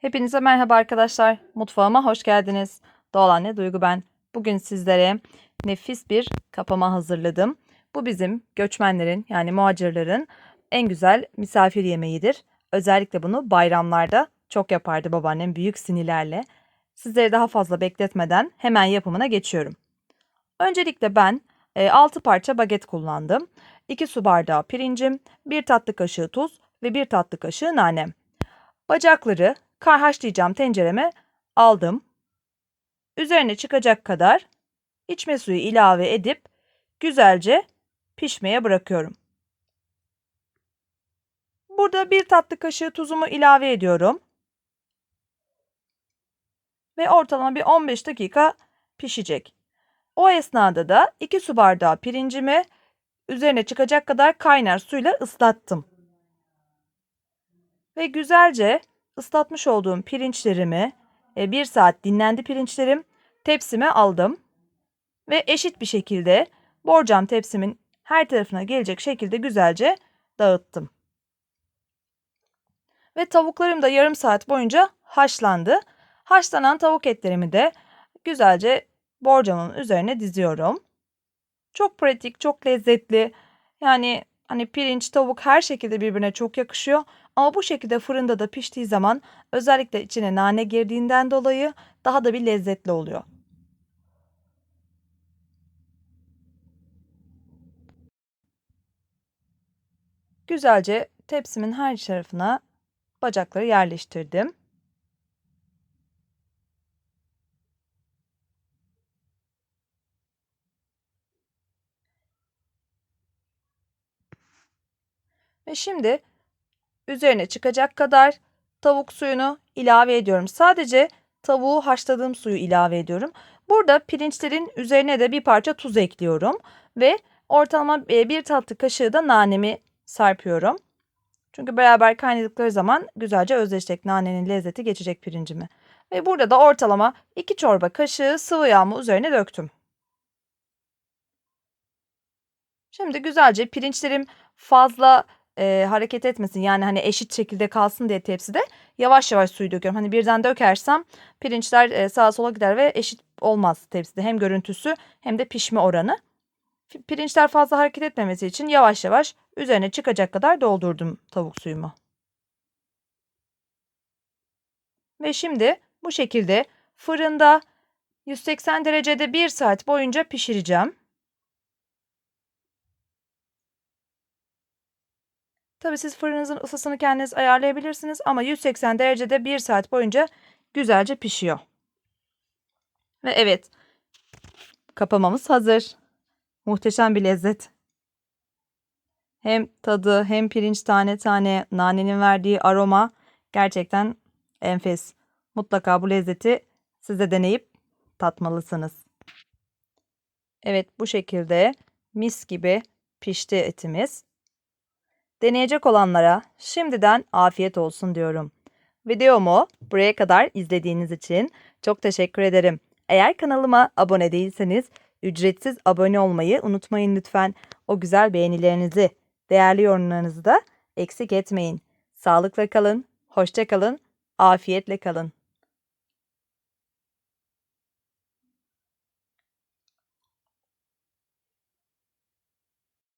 Hepinize merhaba arkadaşlar. Mutfağıma hoş geldiniz. Doğal Anne Duygu ben. Bugün sizlere nefis bir kapama hazırladım. Bu bizim göçmenlerin yani muhacirlerin en güzel misafir yemeğidir. Özellikle bunu bayramlarda çok yapardı babaannem büyük sinilerle. Sizleri daha fazla bekletmeden hemen yapımına geçiyorum. Öncelikle ben 6 parça baget kullandım. 2 su bardağı pirincim, 1 tatlı kaşığı tuz ve 1 tatlı kaşığı nanem. Bacakları kar haşlayacağım tencereme aldım. Üzerine çıkacak kadar içme suyu ilave edip güzelce pişmeye bırakıyorum. Burada bir tatlı kaşığı tuzumu ilave ediyorum. Ve ortalama bir 15 dakika pişecek. O esnada da 2 su bardağı pirincimi üzerine çıkacak kadar kaynar suyla ıslattım. Ve güzelce ıslatmış olduğum pirinçlerimi, e, bir saat dinlendi pirinçlerim, tepsime aldım. Ve eşit bir şekilde borcam tepsimin her tarafına gelecek şekilde güzelce dağıttım. Ve tavuklarım da yarım saat boyunca haşlandı. Haşlanan tavuk etlerimi de güzelce borcamın üzerine diziyorum. Çok pratik, çok lezzetli. Yani hani pirinç, tavuk her şekilde birbirine çok yakışıyor. Ama bu şekilde fırında da piştiği zaman özellikle içine nane girdiğinden dolayı daha da bir lezzetli oluyor. Güzelce tepsimin her tarafına bacakları yerleştirdim. Ve şimdi üzerine çıkacak kadar tavuk suyunu ilave ediyorum. Sadece tavuğu haşladığım suyu ilave ediyorum. Burada pirinçlerin üzerine de bir parça tuz ekliyorum ve ortalama bir tatlı kaşığı da nanemi serpiyorum. Çünkü beraber kaynadıkları zaman güzelce özleşecek nanenin lezzeti geçecek pirincimi. Ve burada da ortalama 2 çorba kaşığı sıvı yağımı üzerine döktüm. Şimdi güzelce pirinçlerim fazla e, hareket etmesin yani hani eşit şekilde kalsın diye tepside yavaş yavaş suyu döküyorum. Hani birden dökersem pirinçler e, sağa sola gider ve eşit olmaz tepside hem görüntüsü hem de pişme oranı. Pirinçler fazla hareket etmemesi için yavaş yavaş üzerine çıkacak kadar doldurdum tavuk suyumu. Ve şimdi bu şekilde fırında 180 derecede 1 saat boyunca pişireceğim. Tabi siz fırınınızın ısısını kendiniz ayarlayabilirsiniz ama 180 derecede 1 saat boyunca güzelce pişiyor. Ve evet kapamamız hazır. Muhteşem bir lezzet. Hem tadı hem pirinç tane tane nanenin verdiği aroma gerçekten enfes. Mutlaka bu lezzeti siz de deneyip tatmalısınız. Evet bu şekilde mis gibi pişti etimiz. Deneyecek olanlara şimdiden afiyet olsun diyorum. Videomu buraya kadar izlediğiniz için çok teşekkür ederim. Eğer kanalıma abone değilseniz ücretsiz abone olmayı unutmayın lütfen. O güzel beğenilerinizi, değerli yorumlarınızı da eksik etmeyin. Sağlıkla kalın, hoşça kalın, afiyetle kalın.